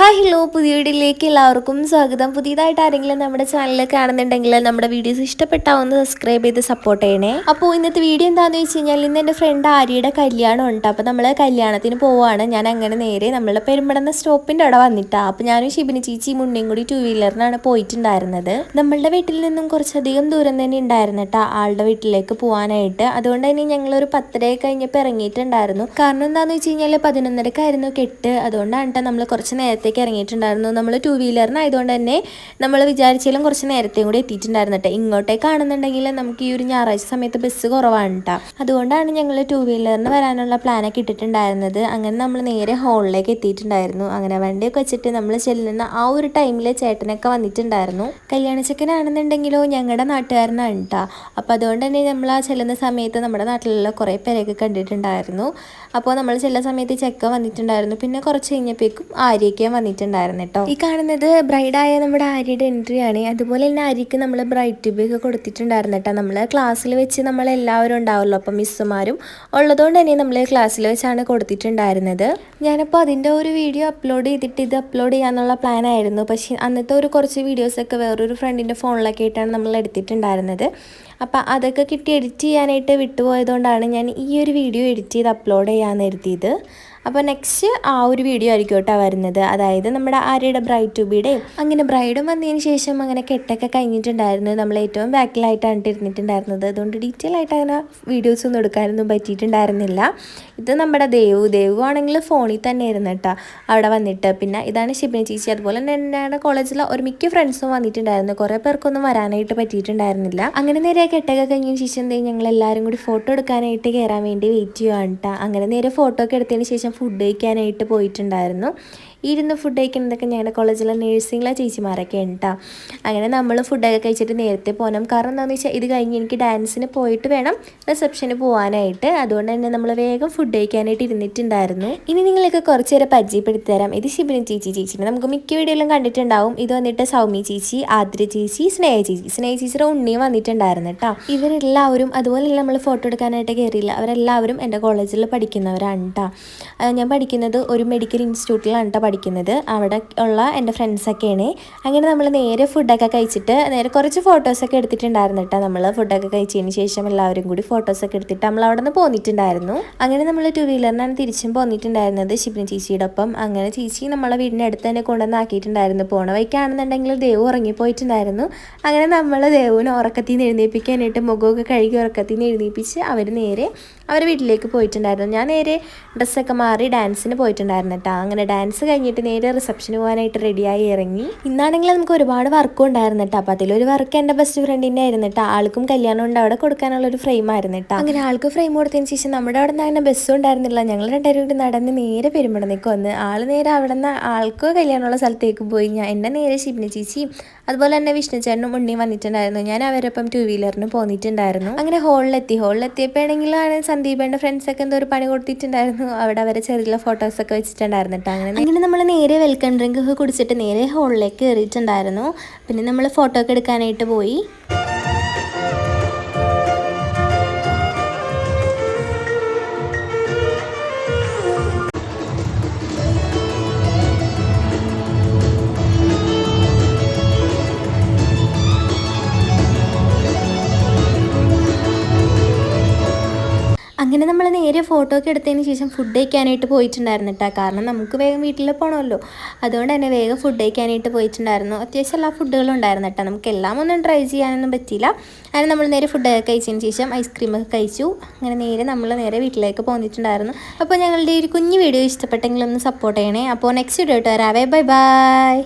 Hi hello പുതിയ വീഡിയോയിലേക്ക് എല്ലാവർക്കും സ്വാഗതം. പുതിയതായിട്ട് ആരെങ്കിലും നമ്മുടെ ചാനൽ കാണുന്നുണ്ടെങ്കിൽ നമ്മുടെ വീഡിയോസ് ഇഷ്ടപ്പെട്ടാവുന്ന സബ്സ്ക്രൈബ് ചെയ്ത് സപ്പോർട്ട് ചെയ്യണേ. അപ്പോൾ ഇന്നത്തെ വീഡിയോ എന്താണെന്ന് വെച്ച് കഴിഞ്ഞാൽ ഇന്ന് എന്റെ ഫ്രണ്ട് ആര്യയുടെ കല്യാണം ഉണ്ട്. അപ്പോൾ നമ്മൾ കല്യാണത്തിന് പോവാണ്. ഞാൻ അങ്ങനെ നേരെ നമ്മളെ പെരുമ്പടന്ന സ്റ്റോപ്പിന്റെ അവിടെ വന്നിട്ടാണ് അപ്പോൾ ഞാനും ഷിബിനി ചീച്ചി മുന്നേയും കൂടി ടൂ വീലറിനാണ് പോയിട്ടുണ്ടായിരുന്നത്. നമ്മളുടെ വീട്ടിൽ നിന്നും കുറച്ചധികം ദൂരം തന്നെ ഉണ്ടായിരുന്നു ആളുടെ വീട്ടിലേക്ക് പോകാനായിട്ട് അതുകൊണ്ട് തന്നെ ഞങ്ങളൊരു പത്തര കഴിഞ്ഞപ്പോൾ ഇറങ്ങിയിട്ടുണ്ടായിരുന്നു. കാരണം എന്താണെന്ന് വെച്ച് കഴിഞ്ഞാൽ പതിനൊന്നരക്കായിരുന്നു കെട്ട്. അതുകൊണ്ടാണ് നമ്മൾ കുറച്ച് നേരത്തേക്ക് ഇറങ്ങിയിട്ടുണ്ടായിരുന്നു. നമ്മൾ ടു വീലറിനായതുകൊണ്ട് തന്നെ നമ്മൾ വിചാരിച്ചാലും കുറച്ച് നേരത്തെയും കൂടി എത്തിയിട്ടുണ്ടായിരുന്നു കേട്ടോ ഇങ്ങോട്ടേക്ക് കാണുന്നുണ്ടെങ്കിൽ നമുക്ക് ഈ ഒരു ഞായറാഴ്ച സമയത്ത് ബസ് കുറവാണ് കേട്ടോ അതുകൊണ്ടാണ് ഞങ്ങൾ ടു വീലറിന് വരാനുള്ള പ്ലാനൊക്കെ ഇട്ടിട്ടുണ്ടായിരുന്നത്. അങ്ങനെ നമ്മൾ നേരെ ഹോളിലേക്ക് എത്തിയിട്ടുണ്ടായിരുന്നു. അങ്ങനെ വണ്ടിയൊക്കെ വെച്ചിട്ട് നമ്മൾ ചെല്ലുന്ന ആ ഒരു ടൈമിൽ ചേട്ടനൊക്കെ വന്നിട്ടുണ്ടായിരുന്നു. കല്യാണച്ചക്കനാണെന്നുണ്ടെങ്കിലോ ഞങ്ങളുടെ നാട്ടുകാരനാണ് കേട്ടോ അപ്പോൾ അതുകൊണ്ട് തന്നെ നമ്മൾ ആ ചെല്ലുന്ന സമയത്ത് നമ്മുടെ നാട്ടിലുള്ള കുറേ പേരെയൊക്കെ കണ്ടിട്ടുണ്ടായിരുന്നു. അപ്പോൾ നമ്മൾ ചെല്ലുന്ന സമയത്ത് ചെക്ക വന്നിട്ടുണ്ടായിരുന്നു. പിന്നെ കുറച്ച് കഴിഞ്ഞപ്പോഴേക്കും ആര്യയ്ക്ക് വന്നിട്ടുണ്ടായിരുന്നു കേട്ടോ ഈ കാണുന്നത് ബ്രൈഡായ നമ്മുടെ ആര്യയുടെ എൻട്രി ആണ്. അതുപോലെ തന്നെ ആര്യക്ക് നമ്മൾ ബ്രൈഡ് ട്യൂബ് ഒക്കെ കൊടുത്തിട്ടുണ്ടായിരുന്നു കേട്ടോ നമ്മൾ ക്ലാസ്സിൽ വെച്ച് നമ്മൾ എല്ലാവരും ഉണ്ടാവുമല്ലോ അപ്പം മിസ്സുമാരും ഉള്ളതുകൊണ്ട് തന്നെ നമ്മൾ ക്ലാസ്സിൽ വെച്ചാണ് കൊടുത്തിട്ടുണ്ടായിരുന്നത്. ഞാനപ്പോൾ അതിന്റെ ഒരു വീഡിയോ അപ്ലോഡ് ചെയ്തിട്ട് ഇത് അപ്ലോഡ് ചെയ്യാന്നുള്ള പ്ലാൻ ആയിരുന്നു. പക്ഷേ അന്നത്തെ ഒരു കുറച്ച് വീഡിയോസൊക്കെ വേറൊരു ഫ്രണ്ടിന്റെ ഫോണിലൊക്കെ ആയിട്ടാണ് നമ്മൾ എടുത്തിട്ടുണ്ടായിരുന്നത്. അപ്പം അതൊക്കെ കിട്ടി എഡിറ്റ് ചെയ്യാനായിട്ട് വിട്ടുപോയതുകൊണ്ടാണ് ഞാൻ ഈ ഒരു വീഡിയോ എഡിറ്റ് ചെയ്ത് അപ്ലോഡ് ചെയ്യാമെന്ന് കരുതിയത് അപ്പോൾ നെക്സ്റ്റ് ആ ഒരു വീഡിയോ ആയിരിക്കും കേട്ടോ വരുന്നത്. അതായത് നമ്മുടെ ആര്യയുടെ ബ്രൈഡ് ട്യൂബിയുടെയും അങ്ങനെ ബ്രൈഡും വന്നതിന് ശേഷം അങ്ങനെ കെട്ടൊക്കെ കഴിഞ്ഞിട്ടുണ്ടായിരുന്നു. നമ്മൾ ഏറ്റവും ബാക്കിലായിട്ടാണ് ഇരുന്നിട്ടുണ്ടായിരുന്നത് അതുകൊണ്ട് ഡീറ്റെയിൽ ആയിട്ട് അങ്ങനെ വീഡിയോസ് ഒന്നും എടുക്കാനൊന്നും പറ്റിയിട്ടുണ്ടായിരുന്നില്ല. ഇത് നമ്മുടെ ദേവു. ദേവു ആണെങ്കിൽ ഫോണിൽ തന്നെ ഇരുന്ന് കേട്ടോ അവിടെ വന്നിട്ട്. പിന്നെ ഇതാണ് ഷിബിനി ചേച്ചി. അതുപോലെ തന്നെ എന്റെ കോളേജിലെ ഒരു മിക്ക ഫ്രണ്ട്സും വന്നിട്ടുണ്ടായിരുന്നു. കുറേ പേർക്കൊന്നും വരാനായിട്ട് പറ്റിയിട്ടുണ്ടായിരുന്നില്ല. അങ്ങനെ നേരെ കെട്ടൊക്കെ കഴിഞ്ഞതിന് ശേഷം ഞങ്ങൾ എല്ലാവരും കൂടി ഫോട്ടോ എടുക്കാനായിട്ട് കയറാൻ വേണ്ടി വെയിറ്റ് ചെയ്യുകയാണ് കേട്ടോ. അങ്ങനെ നേരെ ഫോട്ടോ ഒക്കെ എടുത്തതിന് ശേഷം ഫുഡ് കഴിക്കാനായിട്ട് പോയിട്ടുണ്ടായിരുന്നു. ഇരുന്ന് ഫുഡ് കഴിക്കുന്നതൊക്കെ ഞങ്ങളുടെ കോളേജിലെ നേഴ്സിംഗിലെ ചേച്ചിമാരൊക്കെ ഉണ്ടാവും അങ്ങനെ നമ്മൾ ഫുഡൊക്കെ കഴിച്ചിട്ട് നേരത്തെ പോകണം കാരണം എന്താണെന്ന് വെച്ചാൽ ഇത് കഴിഞ്ഞ് എനിക്ക് ഡാൻസിന് പോയിട്ട് വേണം റിസപ്ഷന് പോകാനായിട്ട് അതുകൊണ്ട് തന്നെ നമ്മൾ വേഗം ഫുഡ് കഴിക്കാനായിട്ട് ഇരുന്നിട്ടുണ്ടായിരുന്നു. ഇനി നിങ്ങൾക്ക് കുറച്ച് നേരം പരിചയപ്പെടുത്തി തരാം. ഇത് ശിബിനും ചേച്ചി ചേച്ചിനെ നമുക്ക് മിക്ക വീഡിയോയിലും കണ്ടിട്ടുണ്ടാവും. ഇത് വന്നിട്ട് സൗമി ചേച്ചി ആദ്ര ചേച്ചി സ്നേഹ ചേച്ചി. സ്നേഹ ചേച്ചിയുടെ ഉണ്ണിയും വന്നിട്ടുണ്ടായിരുന്നു കേട്ടോ ഇവരെല്ലാവരും അതുപോലെ നമ്മൾ ഫോട്ടോ എടുക്കാനായിട്ട് കയറിയില്ല അവരെല്ലാവരും എന്റെ കോളേജിൽ പഠിക്കുന്നവരാണ് കേട്ടോ ഞാൻ പഠിക്കുന്നത് ഒരു മെഡിക്കൽ ഇൻസ്റ്റിറ്റ്യൂട്ടിലാണ് കേട്ടോ പഠിക്കുന്നത്. അവിടെ ഉള്ള എന്റെ ഫ്രണ്ട്സൊക്കെയാണ് അങ്ങനെ നമ്മൾ നേരെ ഫുഡൊക്കെ കഴിച്ചിട്ട് നേരെ കുറച്ച് ഫോട്ടോസൊക്കെ എടുത്തിട്ടുണ്ടായിരുന്നു കേട്ടോ നമ്മൾ ഫുഡൊക്കെ കഴിച്ചതിന് ശേഷം എല്ലാവരും കൂടി ഫോട്ടോസൊക്കെ എടുത്തിട്ട് നമ്മൾ അവിടെ നിന്ന് പോന്നിട്ടുണ്ടായിരുന്നു. അങ്ങനെ നമ്മൾ ടു വീലറിനാണ് തിരിച്ചും പോന്നിട്ടുണ്ടായിരുന്നത് ശിബിനി ചേച്ചിയുടെ ഒപ്പം അങ്ങനെ ചേച്ചി നമ്മളെ വീടിന്റെ അടുത്ത് തന്നെ കൊണ്ടുവന്നാക്കിയിട്ടുണ്ടായിരുന്നു പോണ വഴിക്കാണെന്നുണ്ടെങ്കിൽ ദേവ് ഉറങ്ങിപ്പോയിട്ടുണ്ടായിരുന്നു അങ്ങനെ നമ്മൾ ദേവുവിനെ ഉറക്കത്തിൽ നിന്ന് എഴുന്നേൽപ്പിക്കാനായിട്ട് മുഖമൊക്കെ കഴുകി ഉറക്കത്തിൽ നിന്ന് എഴുന്നേൽപ്പിച്ച് അവർ നേരെ അവർ വീട്ടിലേക്ക് പോയിട്ടുണ്ടായിരുന്നു. ഞാൻ നേരെ ഡ്രസ്സൊക്കെ മാറി ഡാൻസിന് പോയിട്ടുണ്ടായിരുന്നു കേട്ടോ അങ്ങനെ ഡാൻസ് കഴിഞ്ഞിട്ട് നേരെ റിസപ്ഷന് പോകാനായിട്ട് റെഡിയായി ഇറങ്ങി. ഇന്നാണെങ്കിൽ നമുക്ക് ഒരുപാട് വർക്കും ഉണ്ടായിരുന്നു കേട്ടോ അപ്പോൾ അതിലൊരു വർക്ക് എന്റെ ബെസ്റ്റ് ഫ്രണ്ടിന്റെ ആയിരുന്നു കേട്ടോ ആൾക്കും കല്യാണം ഉണ്ട്. അവിടെ കൊടുക്കാനുള്ള ഒരു ഫ്രെയിം ആയിരുന്നു കേട്ടോ അങ്ങനെ ആൾക്ക് ഫ്രെയിം കൊടുത്തതിന് ശേഷം നമ്മുടെ അവിടെ നിന്ന് അങ്ങനെ ബസ്സും ഉണ്ടായിരുന്നില്ല. ഞങ്ങൾ രണ്ടുപേരും കൂടി നടന്ന് നേരെ പെരുമ്പടന്നേക്ക് വന്ന്. ആൾ നേരെ അവിടെ നിന്ന് ആൾക്ക് കല്യാണമുള്ള സ്ഥലത്തേക്ക് പോയി. ഞാൻ എന്റെ നേരെ ശിബിന ചേച്ചിയും അതുപോലെ തന്നെ വിഷ്ണുചേട്ടനും ഉണ്ണിയും വന്നിട്ടുണ്ടായിരുന്നു. ഞാൻ അവരൊപ്പം ടു വീലറിന് പോന്നിട്ടുണ്ടായിരുന്നു. അങ്ങനെ ഹോളിലെത്തി ഹോളിലെത്തിയപ്പോഴാണെങ്കിലാണ് സന്ദീപേന്റെ ഫ്രണ്ട്സൊക്കെ എന്തോ ഒരു പണി കൊടുത്തിട്ടുണ്ടായിരുന്നു. അവിടെ അവരെ ചെറിയ ഫോട്ടോസൊക്കെ വെച്ചിട്ടുണ്ടായിരുന്നു കേട്ടോ അങ്ങനെ നമ്മൾ നേരെ വെൽക്കം ഡ്രിങ്ക് ഒക്കെ കുടിച്ചിട്ട് നേരെ ഹോളിലേക്ക് കയറിയിട്ടുണ്ടായിരുന്നു പിന്നെ നമ്മൾ ഫോട്ടോ ഒക്കെ എടുക്കാനായിട്ട് പോയി. അങ്ങനെ നമ്മൾ നേരെ ഫോട്ടോ ഒക്കെ എടുത്തതിന് ശേഷം ഫുഡ് കഴിക്കാനായിട്ട് പോയിട്ടുണ്ടായിരുന്നു കേട്ടോ കാരണം നമുക്ക് വേഗം വീട്ടിൽ പോകണമല്ലോ അതുകൊണ്ട് തന്നെ വേഗം ഫുഡ് കഴിക്കാനായിട്ട് പോയിട്ടുണ്ടായിരുന്നു. അത്യാവശ്യം എല്ലാ ഫുഡുകളും ഉണ്ടായിരുന്നു കേട്ടോ നമുക്ക് എല്ലാം ഒന്നും ട്രൈ ചെയ്യാനൊന്നും പറ്റിയില്ല. അങ്ങനെ നമ്മൾ നേരെ ഫുഡ് കഴിച്ചതിന് ശേഷം ഐസ്ക്രീം ഒക്കെ കഴിച്ചു. അങ്ങനെ നേരെ നമ്മൾ നേരെ വീട്ടിലേക്ക് പോന്നിട്ടുണ്ടായിരുന്നു. അപ്പോൾ ഞങ്ങളുടെ ഒരു കുഞ്ഞു വീഡിയോ ഇഷ്ടപ്പെട്ടെങ്കിൽ ഒന്ന് സപ്പോർട്ട് ചെയ്യണേ. അപ്പോൾ നെക്സ്റ്റ് വീഡിയോ ആയിട്ട് വരാവേ ബൈ ബൈ